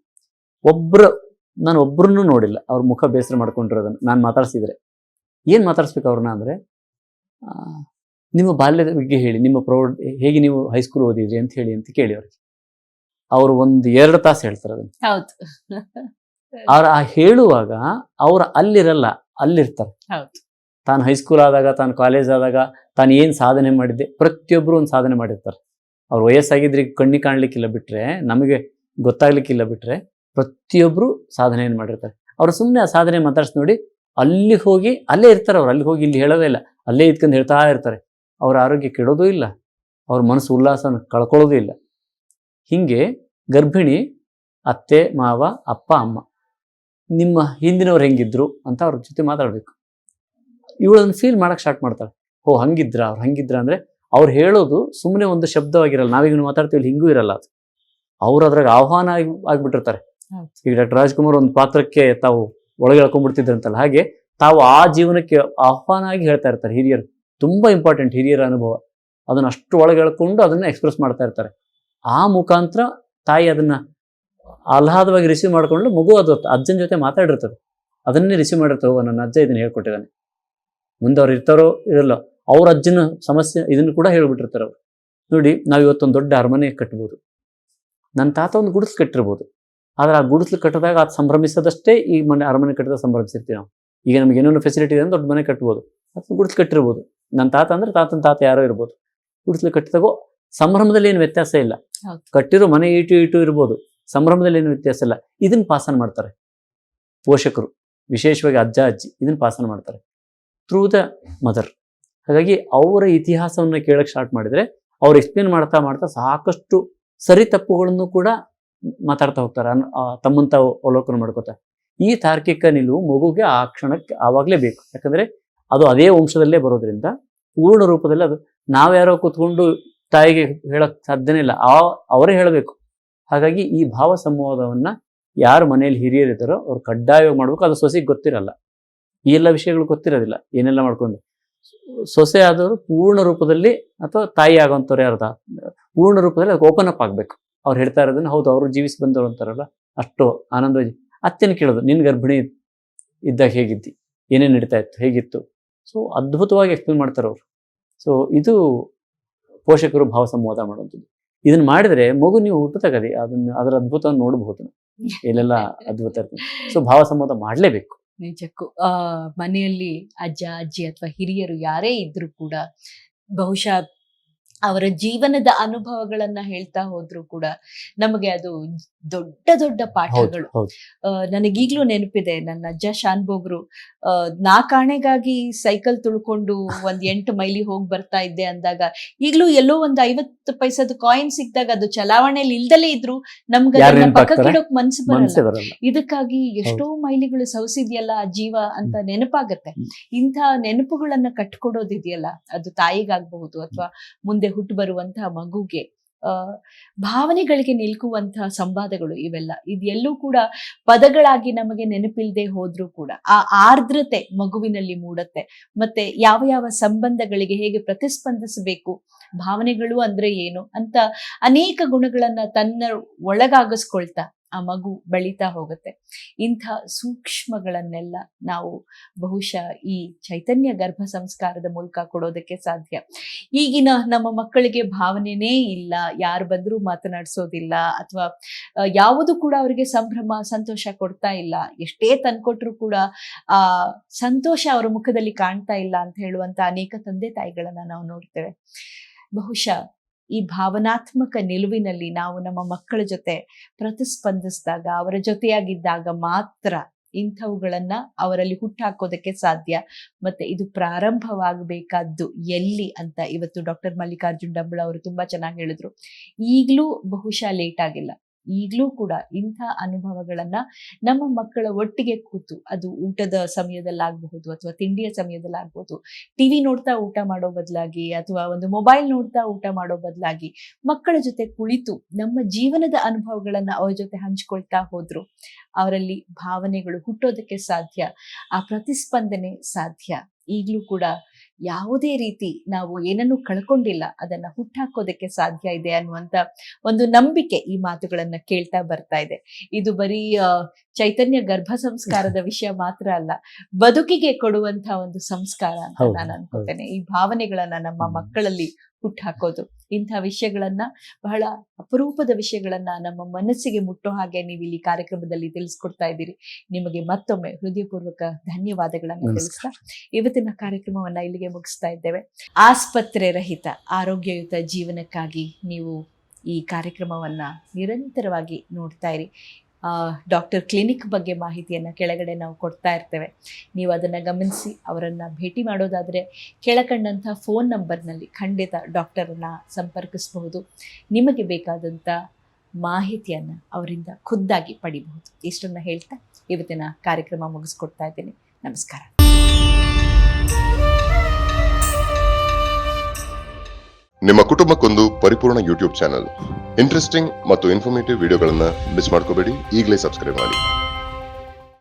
ಒಬ್ರು ನಾನು ಒಬ್ರನ್ನೂ ನೋಡಿಲ್ಲ. ಅವ್ರ ಮುಖ ಬೇಸರ ಮಾಡ್ಕೊಂಡಿರೋದನ್ನ ನಾನು ಮಾತಾಡ್ಸಿದ್ರೆ. ಏನು ಮಾತಾಡ್ಸ್ಬೇಕು ಅವ್ರನ್ನ ಅಂದರೆ ನಿಮ್ಮ ಬಾಲ್ಯದ ಬಗ್ಗೆ ಹೇಳಿ ನಿಮ್ಮ ಪ್ರೌಢ ಹೇಗೆ ನೀವು ಹೈಸ್ಕೂಲ್ ಓದಿದ್ರಿ ಅಂತ ಹೇಳಿ ಅಂತ ಕೇಳಿ ಅವ್ರಿಗೆ. ಅವರು ಒಂದು ಎರಡು ತಾಸು ಹೇಳ್ತಾರೆ ಅದನ್ನು. ಹೌದು. ಅವ್ರು ಆ ಹೇಳುವಾಗ ಅವ್ರ ಅಲ್ಲಿರಲ್ಲ ಅಲ್ಲಿರ್ತಾರೆ. ತಾನು ಹೈಸ್ಕೂಲ್ ಆದಾಗ ತಾನು ಕಾಲೇಜ್ ಆದಾಗ ತಾನು ಏನು ಸಾಧನೆ ಮಾಡಿದ್ದೆ ಪ್ರತಿಯೊಬ್ಬರು ಒಂದು ಸಾಧನೆ ಮಾಡಿರ್ತಾರೆ. ಅವ್ರ ವಯಸ್ಸಾಗಿದ್ರೆ ಕಣ್ಣಿ ಕಾಣಲಿಕ್ಕಿಲ್ಲ ಬಿಟ್ರೆ, ನಮಗೆ ಗೊತ್ತಾಗ್ಲಿಕ್ಕಿಲ್ಲ ಬಿಟ್ರೆ ಪ್ರತಿಯೊಬ್ಬರು ಸಾಧನೆಯನ್ನು ಮಾಡಿರ್ತಾರೆ. ಅವ್ರು ಸುಮ್ಮನೆ ಆ ಸಾಧನೆ ಮಾತಾಡ್ಸಿ ನೋಡಿ, ಅಲ್ಲಿ ಹೋಗಿ, ಅಲ್ಲೇ ಇರ್ತಾರೆ ಅವ್ರು. ಅಲ್ಲಿ ಹೋಗಿ ಇಲ್ಲಿ ಹೇಳೋದೇ ಇಲ್ಲ. ಅಲ್ಲೇ ಇದ್ಕೊಂಡು ಹೇಳ್ತಾ ಇರ್ತಾರೆ. ಅವ್ರ ಆರೋಗ್ಯ ಕೆಡೋದೂ ಇಲ್ಲ. ಅವ್ರ ಮನಸ್ಸು ಉಲ್ಲಾಸನ ಕಳ್ಕೊಳ್ಳೋದೂ ಇಲ್ಲ. ಹಿಂಗೆ ಗರ್ಭಿಣಿ ಅತ್ತೆ, ಮಾವ, ಅಪ್ಪ, ಅಮ್ಮ, ನಿಮ್ಮ ಹಿಂದಿನವ್ರು ಹೆಂಗಿದ್ರು ಅಂತ ಅವ್ರ ಜೊತೆ ಮಾತಾಡಬೇಕು. ಇವಳನ್ನು ಫೀಲ್ ಮಾಡೋಕ್ಕೆ ಸ್ಟಾರ್ಟ್ ಮಾಡ್ತಾಳೆ. ಓ, ಹಂಗಿದ್ರ? ಅವ್ರು ಹಂಗಿದ್ರ ಅಂದ್ರೆ ಅವ್ರು ಹೇಳೋದು ಸುಮ್ಮನೆ ಒಂದು ಶಬ್ದವಾಗಿರಲ್ಲ ನಾವೀಗ ಮಾತಾಡ್ತೀವಿ ಹಿಂಗೂ ಇರಲ್ಲ ಅದು. ಅವ್ರು ಅದ್ರಾಗ ಆಹ್ವಾನ ಆಗಿ ಆಗ್ಬಿಟ್ಟಿರ್ತಾರೆ. ಈಗ ಡಾಕ್ಟರ್ ರಾಜ್ಕುಮಾರ್ ಒಂದು ಪಾತ್ರಕ್ಕೆ ತಾವು ಒಳಗೆ ಹೇಳ್ಕೊಂಡ್ಬಿಡ್ತಿದ್ರಂತಲ್ಲ ಹಾಗೆ ತಾವು ಆ ಜೀವನಕ್ಕೆ ಆಹ್ವಾನ ಆಗಿ ಹೇಳ್ತಾ ಇರ್ತಾರೆ ಹಿರಿಯರು. ತುಂಬಾ ಇಂಪಾರ್ಟೆಂಟ್ ಹಿರಿಯರ ಅನುಭವ. ಅದನ್ನ ಅಷ್ಟು ಒಳಗೆ ಹೇಳ್ಕೊಂಡು ಅದನ್ನ ಎಕ್ಸ್ಪ್ರೆಸ್ ಮಾಡ್ತಾ ಇರ್ತಾರೆ. ಆ ಮುಖಾಂತರ ತಾಯಿ ಅದನ್ನ ಆಹ್ಲಾದವಾಗಿ ರಿಸೀವ್ ಮಾಡ್ಕೊಂಡು ಮಗು ಅದು ಅಜ್ಜನ ಜೊತೆ ಮಾತಾಡಿರ್ತದೆ. ಅದನ್ನೇ ರಿಸೀವ್ ಮಾಡಿರ್ತವೆ ನನ್ನ ಅಜ್ಜ ಇದನ್ನ ಹೇಳ್ಕೊಟ್ಟಿದ್ದಾನೆ. ಮುಂದೆ ಅವ್ರು ಇರ್ತಾರೋ ಇರಲ್ಲ. ಅವ್ರ ಅಜ್ಜನ ಸಮಸ್ಯೆ ಇದನ್ನು ಕೂಡ ಹೇಳ್ಬಿಟ್ಟಿರ್ತಾರೆ ಅವ್ರು. ನೋಡಿ ನಾವು ಇವತ್ತೊಂದು ದೊಡ್ಡ ಅರಮನೆ ಕಟ್ಬೋದು. ನನ್ನ ತಾತ ಒಂದು ಗುಡಿಸ್ಲು ಕಟ್ಟಿರ್ಬೋದು. ಆದ್ರೆ ಆ ಗುಡಿಸ್ಲು ಕಟ್ಟಿದಾಗ ಅದು ಸಂಭ್ರಮಿಸೋದಷ್ಟೇ ಈ ಮನೆ ಅರಮನೆ ಕಟ್ಟಿದಾಗ ಸಂಭ್ರಮಿಸಿರ್ತೀವಿ ನಾವು. ಈಗ ನಮ್ಗೆ ಏನೇನು ಫೆಸಿಲಿಟಿ ಇದೆ ದೊಡ್ಡ ಮನೆ ಕಟ್ಬೋದು. ಅಥವಾ ಗುಡಿಸ್ಲು ಕಟ್ಟಿರ್ಬೋದು. ನನ್ನ ತಾತ ಅಂದ್ರೆ ತಾತನ ತಾತ ಯಾರೋ ಇರ್ಬೋದು. ಗುಡಿಸ್ಲು ಕಟ್ಟಿದಾಗೋ ಸಂಭ್ರಮದಲ್ಲಿ ಏನು ವ್ಯತ್ಯಾಸ ಇಲ್ಲ. ಕಟ್ಟಿರೋ ಮನೆ ಇಟು ಇಟು ಇರ್ಬೋದು. ಸಂಭ್ರಮದಲ್ಲಿ ಏನು ವ್ಯತ್ಯಾಸ ಇಲ್ಲ. ಇದನ್ನ ಪಾಸನ ಮಾಡ್ತಾರೆ. ಪೋಷಕರು. ವಿಶೇಷವಾಗಿ ಅಜ್ಜ ಅಜ್ಜಿ ಇದನ್ನ ಪಾಸನ ಮಾಡ್ತಾರೆ. ಥ್ರೂ ದ ಮದರ್ ಹಾಗಾಗಿ ಅವರ ಇತಿಹಾಸವನ್ನು ಕೇಳಕ್ಕೆ ಸ್ಟಾರ್ಟ್ ಮಾಡಿದ್ರೆ ಅವ್ರು ಎಕ್ಸ್ಪ್ಲೇನ್ ಮಾಡ್ತಾ ಮಾಡ್ತಾ ಸಾಕಷ್ಟು ಸರಿ ತಪ್ಪುಗಳನ್ನು ಕೂಡ ಮಾತಾಡ್ತಾ ಹೋಗ್ತಾರೆ. ತಮ್ಮಂತ ಅವಲೋಕನ ಮಾಡ್ಕೋತಾರೆ ಈ ತಾರ್ಕಿಕ ನಿಲುವು ಮಗುಗೆ ಆ ಕ್ಷಣಕ್ಕೆ ಆವಾಗಲೇ ಬೇಕು. ಯಾಕಂದ್ರೆ ಅದು ಅದೇ ವಂಶದಲ್ಲೇ ಬರೋದ್ರಿಂದ ಪೂರ್ಣ ರೂಪದಲ್ಲಿ ಅದು ನಾವ್ಯಾರೋ ಕೂತ್ಕೊಂಡು ತಾಯಿಗೆ ಹೇಳಕ್ ಸಾಧ್ಯನೇ ಇಲ್ಲ. ಆ ಅವರೇ ಹೇಳಬೇಕು. ಹಾಗಾಗಿ ಈ ಭಾವ ಸಂವಾದವನ್ನ ಯಾರು ಮನೆಯಲ್ಲಿ ಹಿರಿಯರಿದ್ದಾರೋ ಅವ್ರು ಕಡ್ಡಾಯವಾಗಿ ಮಾಡ್ಬೇಕು. ಅದು ಸೊಸೆಗೆ ಗೊತ್ತಿರಲ್ಲ. ಈ ಎಲ್ಲ ವಿಷಯಗಳು ಗೊತ್ತಿರೋದಿಲ್ಲ. ಏನೆಲ್ಲ ಮಾಡ್ಕೊಂಡು. ಸೊಸೆ ಆದವರು ಪೂರ್ಣ ರೂಪದಲ್ಲಿ ಅಥವಾ ತಾಯಿ ಆಗೋಂಥವ್ರು ಯಾರ್ದ? ಪೂರ್ಣ ರೂಪದಲ್ಲಿ ಅದಕ್ಕೆ ಓಪನ್ ಅಪ್ ಆಗಬೇಕು. ಅವ್ರು ಹೇಳ್ತಾ ಇರೋದನ್ನ ಹೌದು, ಅವರು ಜೀವಿಸಿ ಬಂದವರು ಅಂತಾರಲ್ಲ, ಅಷ್ಟು ಆನಂದವಾಗಿ ಅತ್ತೆನ ಕೇಳೋದು, ನಿನ್ ಗರ್ಭಿಣಿ ಇದ್ದಾಗ ಹೇಗಿದ್ದಿ? ಏನೇನು ನಡೀತಾ ಇತ್ತು? ಹೇಗಿತ್ತು? ಸೊ ಅದ್ಭುತವಾಗಿ ಎಕ್ಸ್ಪ್ಲೇನ್ ಮಾಡ್ತಾರೆ ಅವರು ಸೊ ಇದು ಪೋಷಕರು ಭಾವ ಸಂವಾದ ಮಾಡುವಂಥದ್ದು. ಇದನ್ನ ಮಾಡಿದ್ರೆ ಮಗು ನೀವು ಹುಟ್ಟುತ್ತಾಗದೆ ಅದನ್ನ, ಅದರ ಅದ್ಭುತವನ್ನು ನೋಡಬಹುದು. ಇಲ್ಲೆಲ್ಲ ಅದ್ಭುತ ಇರ್ತದೆ. ಸೊ ಭಾವ ಸಂವಾದ ಮಾಡಲೇಬೇಕು. ನಿಜಕ್ಕೂ ಆ ಮನೆಯಲ್ಲಿ ಅಜ್ಜ ಅಜ್ಜಿ ಅಥವಾ ಹಿರಿಯರು ಯಾರೇ ಇದ್ರೂ ಕೂಡ ಬಹುಶಃ ಅವರ ಜೀವನದ ಅನುಭವಗಳನ್ನ ಹೇಳ್ತಾ ಹೋದ್ರು ಕೂಡ ನಮಗೆ ಅದು ದೊಡ್ಡ ದೊಡ್ಡ ಪಾಠಗಳು. ನನಗೀಗ್ಲೂ ನೆನಪಿದೆ ನನ್ನ ಅಜ್ಜ ಶಾನ್ಭೋಗ್ರು ಆ, ನಾಕಾಣೆಗಾಗಿ ಸೈಕಲ್ ತುಳ್ಕೊಂಡು ಒಂದ್ ಎಂಟು ಮೈಲಿ ಹೋಗಿ ಬರ್ತಾ ಇದ್ದೆ ಅಂದಾಗ ಈಗ್ಲೂ ಎಲ್ಲೋ ಒಂದ್ ಐವತ್ತು ಪೈಸದ ಕಾಯಿನ್ ಸಿಕ್ಕಿದಾಗ ಅದು ಚಲಾವಣೆಯಲ್ಲಿ ಇಲ್ದಲೇ ಇದ್ರು ನಮ್ಗೆ? ಪಕ್ಕಕ್ಕಿಡೋಕ್ ಮನ್ಸು ಬರಲ್ಲ. ಇದಕ್ಕಾಗಿ ಎಷ್ಟೋ ಮೈಲಿಗಳು ಸವಸಿದ್ಯಲ್ಲ ಆ ಜೀವ ಅಂತ ನೆನಪಾಗತ್ತೆ. ಇಂಥ ನೆನಪುಗಳನ್ನ ಕಟ್ಕೊಡೋದಿದೆಯಲ್ಲ ಅದು ತಾಯಿಗಾಗಬಹುದು ಅಥವಾ ಮುಂದೆ ಹುಟ್ಟು ಬರುವಂತಹ ಮಗುಗೆ ಭಾವನೆಗಳಿಗೆ ನಿಲ್ಕುವಂತಹ ಸಂವಾದಗಳು ಇವೆಲ್ಲ. ಇದೆಲ್ಲೂ ಕೂಡ ಪದಗಳಾಗಿ ನಮಗೆ ನೆನಪಿಲ್ದೆ ಹೋದ್ರೂ ಕೂಡ ಆ ಆರ್ದ್ರತೆ ಮಗುವಿನಲ್ಲಿ ಮೂಡತ್ತೆ. ಮತ್ತೆ ಯಾವ ಯಾವ ಸಂಬಂಧಗಳಿಗೆ ಹೇಗೆ ಪ್ರತಿಸ್ಪಂದಿಸಬೇಕು, ಭಾವನೆಗಳು ಅಂದ್ರೆ ಏನು ಅಂತ ಅನೇಕ ಗುಣಗಳನ್ನ ತನ್ನ ಒಳಗಾಗಿಸ್ಕೊಳ್ತಾ ಆ ಮಗು ಬೆಳೀತಾ ಹೋಗುತ್ತೆ. ಇಂಥ ಸೂಕ್ಷ್ಮಗಳನ್ನೆಲ್ಲ ನಾವು ಬಹುಶಃ ಈ ಚೈತನ್ಯ ಗರ್ಭ ಸಂಸ್ಕಾರದ ಮೂಲಕ ಕೊಡೋದಕ್ಕೆ ಸಾಧ್ಯ. ಈಗಿನ ನಮ್ಮ ಮಕ್ಕಳಿಗೆ ಭಾವನೆನೇ ಇಲ್ಲ, ಯಾರು ಬಂದರೂ ಮಾತನಾಡಿಸೋದಿಲ್ಲ ಅಥವಾ ಯಾವುದು ಕೂಡ ಅವರಿಗೆ ಸಂಭ್ರಮ, ಸಂತೋಷ ಕೊಡ್ತಾ ಇಲ್ಲ. ಎಷ್ಟೇ ತಂದ್ಕೊಟ್ರು ಕೂಡ ಆ ಸಂತೋಷ ಅವರ ಮುಖದಲ್ಲಿ ಕಾಣ್ತಾ ಇಲ್ಲ ಅಂತ ಹೇಳುವಂತ ಅನೇಕ ತಂದೆ ತಾಯಿಗಳನ್ನ ನಾವು ನೋಡ್ತೇವೆ. ಬಹುಶಃ ಈ ಭಾವನಾತ್ಮಕ ನಿಲುವಿನಲ್ಲಿ ನಾವು ನಮ್ಮ ಮಕ್ಕಳ ಜೊತೆ ಪ್ರತಿಸ್ಪಂದಿಸಿದಾಗ, ಅವರ ಜೊತೆಯಾಗಿದ್ದಾಗ ಮಾತ್ರ ಇಂಥವುಗಳನ್ನ ಅವರಲ್ಲಿ ಹುಟ್ಟಾಕೋದಕ್ಕೆ ಸಾಧ್ಯ. ಮತ್ತೆ ಇದು ಪ್ರಾರಂಭವಾಗಬೇಕಾದ್ದು ಎಲ್ಲಿ ಅಂತ ಇವತ್ತು ಡಾಕ್ಟರ್ ಮಲ್ಲಿಕಾರ್ಜುನ್ ಡಂಬಳ ಅವರು ತುಂಬಾ ಚೆನ್ನಾಗಿ ಹೇಳಿದ್ರು. ಈಗಲೂ ಬಹುಶಃ ಲೇಟ್ ಆಗಿಲ್ಲ. ಈಗಲೂ ಕೂಡ ಇಂಥ ಅನುಭವಗಳನ್ನ ನಮ್ಮ ಮಕ್ಕಳ ಒಟ್ಟಿಗೆ ಕೂತು, ಅದು ಊಟದ ಸಮಯದಲ್ಲಾಗಬಹುದು ಅಥವಾ ತಿಂಡಿಯ ಸಮಯದಲ್ಲಾಗಬಹುದು, ಟಿವಿ ನೋಡ್ತಾ ಊಟ ಮಾಡೋ ಬದಲಾಗಿ ಅಥವಾ ಒಂದು ಮೊಬೈಲ್ ನೋಡ್ತಾ ಊಟ ಮಾಡೋ ಬದಲಾಗಿ ಮಕ್ಕಳ ಜೊತೆ ಕುಳಿತು ನಮ್ಮ ಜೀವನದ ಅನುಭವಗಳನ್ನ ಅವ್ರ ಜೊತೆ ಹಂಚ್ಕೊಳ್ತಾ ಹೋದ್ರು, ಅವರಲ್ಲಿ ಭಾವನೆಗಳು ಹುಟ್ಟೋದಕ್ಕೆ ಸಾಧ್ಯ, ಆ ಪ್ರತಿಸ್ಪಂದನೆ ಸಾಧ್ಯ. ಈಗಲೂ ಕೂಡ ಯಾವುದೇ ರೀತಿ ನಾವು ಏನನ್ನು ಕಳ್ಕೊಂಡಿಲ್ಲ ಅದನ್ನ ಹುಟ್ಟಾಕೋದಕ್ಕೆ ಸಾಧ್ಯ ಇದೆ ಅನ್ನುವಂತ ಒಂದು ನಂಬಿಕೆ ಈ ಮಾತುಗಳನ್ನ ಕೇಳ್ತಾ ಬರ್ತಾ ಇದೆ. ಇದು ಬರೀ ಚೈತನ್ಯ ಗರ್ಭ ಸಂಸ್ಕಾರದ ವಿಷಯ ಮಾತ್ರ ಅಲ್ಲ ಬದುಕಿಗೆ ಕೊಡುವಂತ ಒಂದು ಸಂಸ್ಕಾರ ಅಂತ ನಾನು ಅನ್ಕೋತೇನೆ. ಈ ಭಾವನೆಗಳನ್ನ ನಮ್ಮ ಮಕ್ಕಳಲ್ಲಿ ಹುಟ್ಟಾಕೋದು ಇಂಥ ವಿಷಯಗಳನ್ನ ಬಹಳ ಅಪರೂಪದ ವಿಷಯಗಳನ್ನ ನಮ್ಮ ಮನಸ್ಸಿಗೆ ಮುಟ್ಟೋ ಹಾಗೆ ನೀವು ಇಲ್ಲಿ ಕಾರ್ಯಕ್ರಮದಲ್ಲಿ ತಿಳಿಸ್ಕೊಡ್ತಾ ಇದ್ದೀರಿ. ನಿಮಗೆ ಮತ್ತೊಮ್ಮೆ ಹೃದಯಪೂರ್ವಕ ಧನ್ಯವಾದಗಳನ್ನು. ತಿಳಿಸ್ತಾ ಇವತ್ತಿನ ಕಾರ್ಯಕ್ರಮವನ್ನ ಇಲ್ಲಿಗೆ ಮುಗಿಸ್ತಾ ಇದ್ದೇವೆ. ಆಸ್ಪತ್ರೆ ರಹಿತ ಆರೋಗ್ಯಯುತ ಜೀವನಕ್ಕಾಗಿ ನೀವು ಈ ಕಾರ್ಯಕ್ರಮವನ್ನ ನಿರಂತರವಾಗಿ ನೋಡ್ತಾ ಇರಿ. ಡಾಕ್ಟರ್ ಕ್ಲಿನಿಕ್ ಬಗ್ಗೆ ಮಾಹಿತಿಯನ್ನು ಕೆಳಗಡೆ ನಾವು ಕೊಡ್ತಾ ಇರ್ತೇವೆ. ನೀವು ಅದನ್ನು ಗಮನಿಸಿ, ಅವರನ್ನು ಭೇಟಿ ಮಾಡೋದಾದರೆ ಕೆಳಕಂಡಂಥ ಫೋನ್ ನಂಬರ್ನಲ್ಲಿ ಖಂಡಿತ ಡಾಕ್ಟರನ್ನ ಸಂಪರ್ಕಿಸಬಹುದು. ನಿಮಗೆ ಬೇಕಾದಂಥ ಮಾಹಿತಿಯನ್ನು ಅವರಿಂದ ಖುದ್ದಾಗಿ ಪಡಿಬಹುದು. ಇಷ್ಟನ್ನು ಹೇಳ್ತಾ ಇವತ್ತಿನ ಕಾರ್ಯಕ್ರಮ ಮುಗಿಸ್ಕೊಡ್ತಾ ಇದ್ದೀನಿ. ನಮಸ್ಕಾರ. ನಿಮ್ಮ ಕುಟುಂಬಕ್ಕೊಂದು ಪರಿಪೂರ್ಣ ಯೂಟ್ಯೂಬ್ ಚಾನಲ್ ಇಂಟ್ರೆಸ್ಟಿಂಗ್ ಮತ್ತು ಇನ್ಫಾರ್ಮೇಟಿವ್ ವಿಡಿಯೋಗಳನ್ನು ಮಿಸ್ ಮಾಡ್ಕೋಬೇಡಿ. ಈಗಲೇ ಸಬ್ಸ್ಕ್ರೈಬ್ ಮಾಡಿ.